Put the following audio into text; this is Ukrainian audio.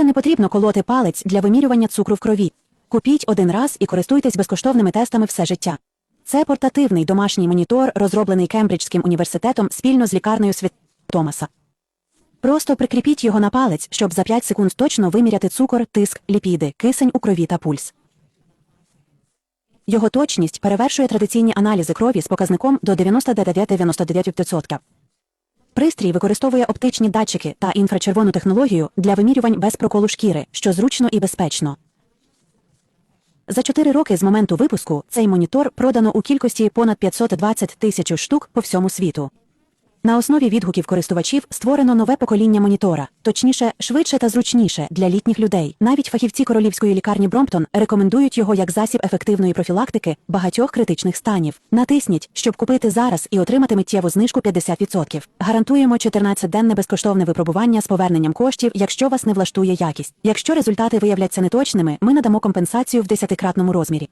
Більше не потрібно колоти палець для вимірювання цукру в крові. Купіть один раз і користуйтесь безкоштовними тестами все життя. Це портативний домашній монітор, розроблений Кембриджським університетом спільно з лікарнею Свят Томаса. Просто прикріпіть його на палець, щоб за 5 секунд точно виміряти цукор, тиск, ліпіди, кисень у крові та пульс. Його точність перевершує традиційні аналізи крові з показником до 99-99%. Пристрій використовує оптичні датчики та інфрачервону технологію для вимірювань без проколу шкіри, що зручно і безпечно. За 4 роки з моменту випуску цей монітор продано у кількості понад 520 тисяч штук по всьому світу. На основі відгуків користувачів створено нове покоління монітора, точніше, швидше та зручніше для літніх людей. Навіть фахівці королівської лікарні Бромптон рекомендують його як засіб ефективної профілактики багатьох критичних станів. Натисніть, щоб купити зараз і отримати миттєву знижку 50%. Гарантуємо 14-денне безкоштовне випробування з поверненням коштів, якщо вас не влаштує якість. Якщо результати виявляться неточними, ми надамо компенсацію в 10-кратному розмірі.